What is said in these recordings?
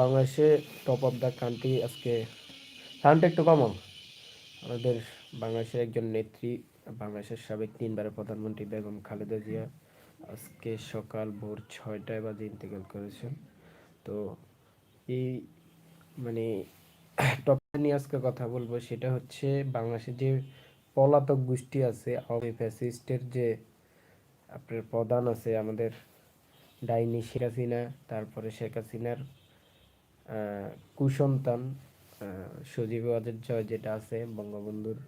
বাংলাদেশে top of the country আজকে সাউন্ডটা একটু কমাও আমাদের বাংলাদেশের একজন নেত্রী, বাংলাদেশের সাবেক তিনবারের প্রধানমন্ত্রী বেগম খালেদা জিয়া আজকে সকাল ভোর ছয়টায় বাজে ইন্তেকাল করেছেন। তো এই মানে টপ নিয়ে আজকে কথা বলব সেটা হচ্ছে বাংলাদেশের যে পলাতক গোষ্ঠী আছে ফ্যাসিস্টের যে আপনার প্রধান আছে আমাদের ডাইনি শেখ হাসিনা, তারপরে শেখ হাসিনার কুসন্তান সজীব ওয়াজের জয় যেটা আছে, বঙ্গবন্ধুর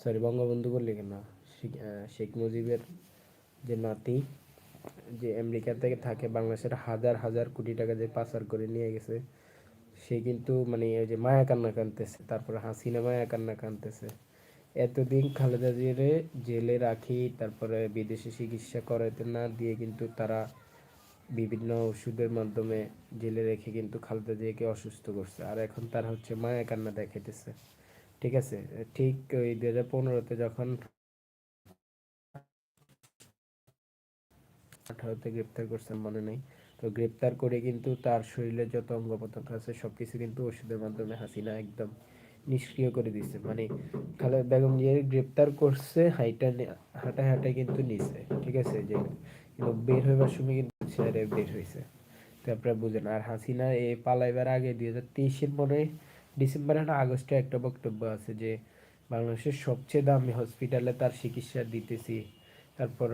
সরি বঙ্গবন্ধু বললে কেন? শেখ মুজিবের যে নাতি, যে আমেরিকা থেকে থাকে, বাংলাদেশের হাজার হাজার কোটি টাকা যে পাচার করে নিয়ে গেছে, সে কিন্তু মানে ওই যে মায়া কান্না কানতেছে তারপরে হাসিনা মায়া কান্না কানতেছে এতদিন খালেদা জিয়ারে জেলে রাখি, তারপরে বিদেশে চিকিৎসা করাতে না দিয়ে কিন্তু তারা বিভিন্ন ওষুধের মাধ্যমে জেলে রেখে কিন্তু খালেদা জিয়াকে অসুস্থ করছে। আর এখন তার হচ্ছে মায়া কান্না দেখাইতেছে। ঠিক আছে? ঠিক ওই দু হাজার পনেরোতে যখন আঠারোতে গ্রেপ্তার করছেন মনে নেই। তো গ্রেপ্তার করে কিন্তু তার শরীরে যত অঙ্গ প্রত্যঙ্গ আছে সব কিছু কিন্তু ওষুধের মাধ্যমে হাসিনা একদম নিষ্ক্রিয় করে দিচ্ছে মানে খালেদ বেগম জিয়া গ্রেপ্তার করছে, হাইটা হাঁটায় হাঁটায় কিন্তু নিছে। ঠিক আছে? যে কিন্তু বের হইবার সময় কিন্তু ছেড়ে বের হয়েছে তো আপনারা বুঝেন, আর হাসিনা এ পালাইবার আগে দুই হাজার তেইশের মনে ডিসেম্বর না, আগস্টে একটা বক্তব্য আছে যে, বাংলাদেশের সবচেয়ে দামি হসপিটালে তার চিকিৎসা দিতেছি। তারপর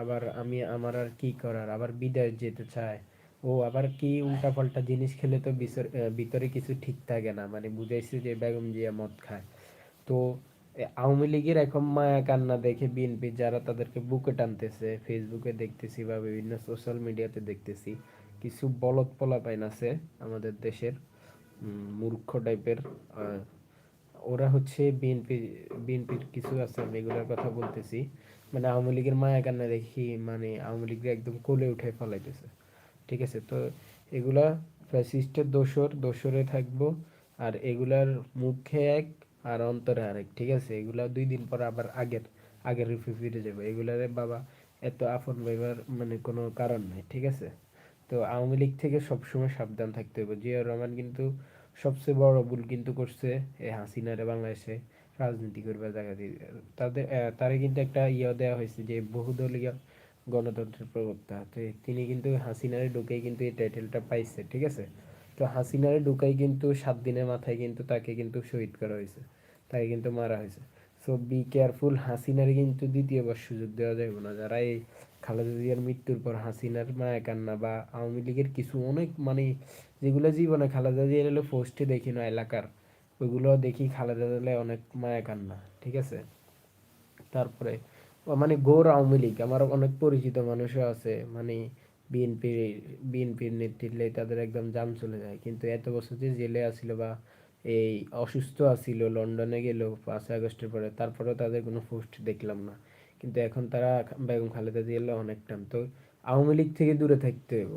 আবার আমি, আমার আর কি করার? আবার বিদেশ যেতে চায়। ও আবার কি উল্টা পাল্টা জিনিস খেলে তো ভিতরে কিছু ঠিক থাকে না। মানে বুঝাইছে যে বেগম জিয়া মদ খায়। তো আওয়ামী লীগের এখন মায়া কান্না দেখে বিএনপি যারা তাদেরকে বুকে টানতেছে ফেসবুকে দেখতেছি বা বিভিন্ন সোশ্যাল মিডিয়াতে দেখতেছি, কিছু বলদ পোলাপাইন আছে আমাদের দেশের মূর্খ টাইপের ওরা হচ্ছে বিএনপি, বিএনপির কিছু আছে, আমি এগুলোর কথা বলতেছি। মানে আওয়ামী লীগের মায়া কান্না দেখি মানে আওয়ামী লীগের একদম কোলে উঠে ফলাইতেছে। ঠিক আছে, তো এগুলা ফ্যাসিস্টের দোসর দোসরে থাকব, আর এগুলার মুখে এক আর অন্তরে আরেক, ঠিক আছে? এগুলা দুই দিন পর আবার আগের আগের রূপে ফিরে যাবে। এগুলারে বাবা, এত আপন ব্যবহার মানে কোনো কারণ নাই, ঠিক আছে? তো আওয়ামী লীগ থেকে সবসময় সাবধান থাকতে হবে। জিয়াউর রহমান কিন্তু সবচেয়ে বড় ভুল কিন্তু করছে এই হাসিনারে বাংলাদেশে রাজনীতি করবার জায়গা দিয়ে। তাদের তারে কিন্তু একটা ইয়ে দেওয়া হয়েছে যে বহুদলীয় গণতন্ত্রের প্রবক্তা। তিনি কিন্তু হাসিনারে ঢুকেই কিন্তু এই টাইটেলটা পাইছে, ঠিক আছে? তো হাসিনারে ঢুকাই কিন্তু সাত দিনের মাথায় কিন্তু তাকে কিন্তু শহীদ করা হয়েছে। তাকে কিন্তু মারা হয়েছে। সো বি কেয়ারফুল হাসিনারে কিন্তু দ্বিতীয়বার সুযোগ দেওয়া যাবে না। যারা এই খালেদা জিয়ার মৃত্যুর পর হাসিনার মায়া কান্না বা আওয়ামী লীগের কিছু অনেক মানে যেগুলো জীবনে খালেদা জিয়ার এলো পোস্টে দেখি না এলাকার ওইগুলো দেখি খালেদা জিয়ালে অনেক মায়া কান্না, ঠিক আছে? তারপরে মানে গোর আওয়ামী লীগ, আমার অনেক পরিচিত মানুষও আছে মানে বিএনপি বিএনপির নেতৃত্বে তাদের একদম জাম চলে যায়। কিন্তু এত বছর যে জেলে আসিল বা এই অসুস্থ আসিল লন্ডনে গেল পাঁচই আগস্টের পরে, তারপরেও তাদের কোনো পোস্ট দেখলাম না। কিন্তু এখন তারা বেগম খালেদা জিয়ালে অনেক টাইম তো আওয়ামী লীগ থেকে দূরে থাকতে হইব।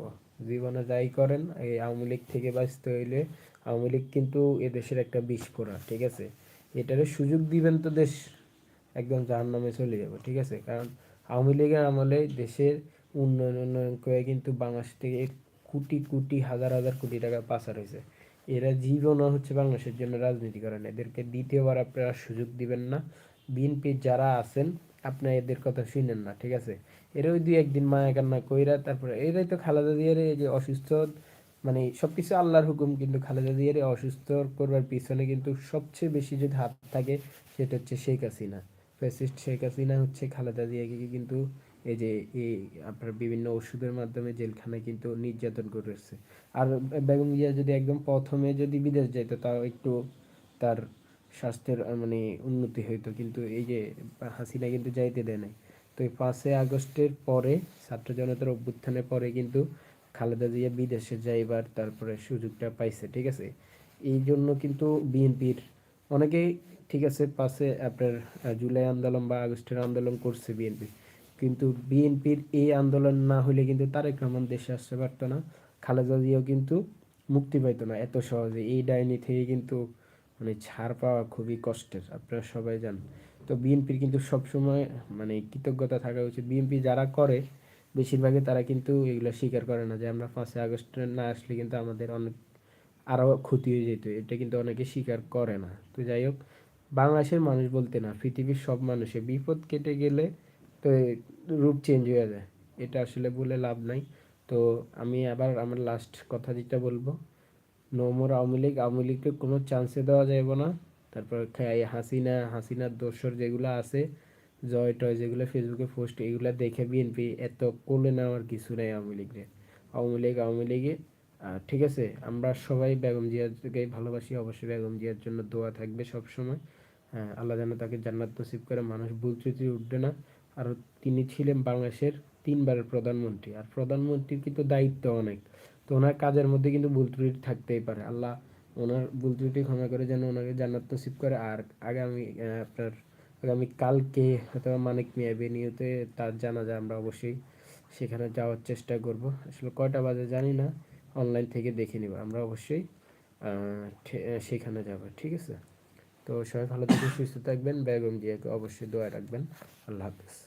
জীবনে যাই করেন, এই আওয়ামী লীগ থেকে বাঁচতে হইলে আওয়ামী লীগ কিন্তু এদেশের একটা বিস্ফোরা ঠিক আছে? এটারে সুযোগ দিবেন তো দেশ, একদম জাহান নামে চলে যাব, ঠিক আছে? কারণ আওয়ামী লীগের আমলে দেশের উন্নয়ন উন্নয়ন করে কিন্তু বাংলাদেশ থেকে কোটি কোটি, হাজার হাজার কোটি টাকা পাচার হয়েছে। এরা জীবন হচ্ছে বাংলাদেশের জন্য রাজনীতি করেন এদেরকে দ্বিতীয়বার আপনারা সুযোগ দিবেন না। বিএনপির যারা আছেন, আপনার এদের কথা শুনেন না, ঠিক আছে? এরা ওই দুই একদিন মায়া কান্না কইরা তারপরে এরাই তো খালেদা দিয়ারে যে অসুস্থ মানে সবকিছু আল্লাহর হুকুম কিন্তু খালেদা দিয়ারে অসুস্থ করবার পিছনে কিন্তু সবচেয়ে বেশি যদি হাত থাকে, সেটা হচ্ছে শেখ হাসিনা। ফ্যাসিস্ট শেখ হাসিনা হচ্ছে খালেদা জিয়াকে কিন্তু এই যে এই আপনার বিভিন্ন ওষুধের মাধ্যমে জেলখানায় কিন্তু নির্যাতন করেছে। আর বেগম জিয়া যদি একদম প্রথমে যদি বিদেশ যাইতো, তাও একটু তার স্বাস্থ্যের মানে উন্নতি হইতো। কিন্তু এই যে হাসিনা কিন্তু যাইতে দেয় নাই। তো এই পাঁচই আগস্টের পরে, ছাত্র জনতার অভ্যুত্থানের পরে কিন্তু খালেদা জিয়া বিদেশে যাইবার তারপরে সুযোগটা পাইছে, ঠিক আছে? এই জন্য কিন্তু বিএনপির অনেকেই, ঠিক আছে পাশে আপনার জুলাই আন্দোলন বা আগস্টের আন্দোলন করছে বিএনপি। কিন্তু বিএনপির এই আন্দোলন না হলে কিন্তু তারেক রহমান দেশে আসতে পারতো না। খালেদা জিয়াও কিন্তু মুক্তি পাইতো না এত সহজে। এই ডাইনি থেকে কিন্তু মানে ছাড় পাওয়া খুবই কষ্টের, আপনারা সবাই জান তো বিএনপির কিন্তু সবসময় মানে কৃতজ্ঞতা থাকা উচিত। বিএনপি যারা করে, বেশিরভাগই তারা কিন্তু এগুলো স্বীকার করে না যে আমরা পাঁচই আগস্ট না আসলে কিন্তু আমাদের অনেক আরও ক্ষতি হয়ে যেত। এটা কিন্তু অনেকে স্বীকার করে না। তো যাই হোক, বাংলাদেশের মানুষ বলতে না, পৃথিবীর সব মানুষের বিপদ কেটে গেলে তো রূপ চেঞ্জ হয়ে যায়। এটা আসলে বলে লাভ নাই। তো আমি আবার আমার লাস্ট কথা যেটা বলব। নোমর আওয়ামী লীগ। আওয়ামী লীগকে কোনো চান্সে দেওয়া যাবে না। তারপর হাসিনা, হাসিনার দোসর যেগুলো আছে, জয় টয় যেগুলো ফেসবুকে পোস্ট এগুলো দেখে বিএনপি এত কোলে নেওয়ার কিছু নেই আওয়ামী লীগের। আওয়ামী লীগ, আওয়ামী লীগে। ঠিক আছে? আমরা সবাই বেগম জিয়াকে ভালোবাসি। অবশ্যই বেগম জিয়ার জন্য দোয়া থাকবে সবসময়। আল্লাহ যেন তাকে জান্নাত নসিব করে মানুষ ভুল ত্রুটি উঠবে না। আর তিনি ছিলেন বাংলাদেশের তিনবারের প্রধানমন্ত্রী। আর প্রধানমন্ত্রীর কিন্তু দায়িত্ব অনেক। তো ওনার কাজের মধ্যে কিন্তু ভুল ত্রুটি থাকতেই পারে। আল্লাহ ওনার ভুল ত্রুটি ক্ষমা করে যেন ওনাকে জান্নাত নসিব করে। আর আগামী আপনার আগামী কালকে অথবা মানিক মিয়া বেনিউতে তার জানাজা আমরা অবশ্যই সেখানে যাওয়ার চেষ্টা করব। আসলে কয়টা বাজে জানি না। অনলাইন থেকে দেখে নিব। আমরা অবশ্যই সেখানে যাব। ঠিক আছে? তো সবাই ভালো থাকবেন, সুস্থ থাকবেন। বেগম জিয়াকে অবশ্যই দোয়া রাখবেন। আল্লাহ হাফিজ।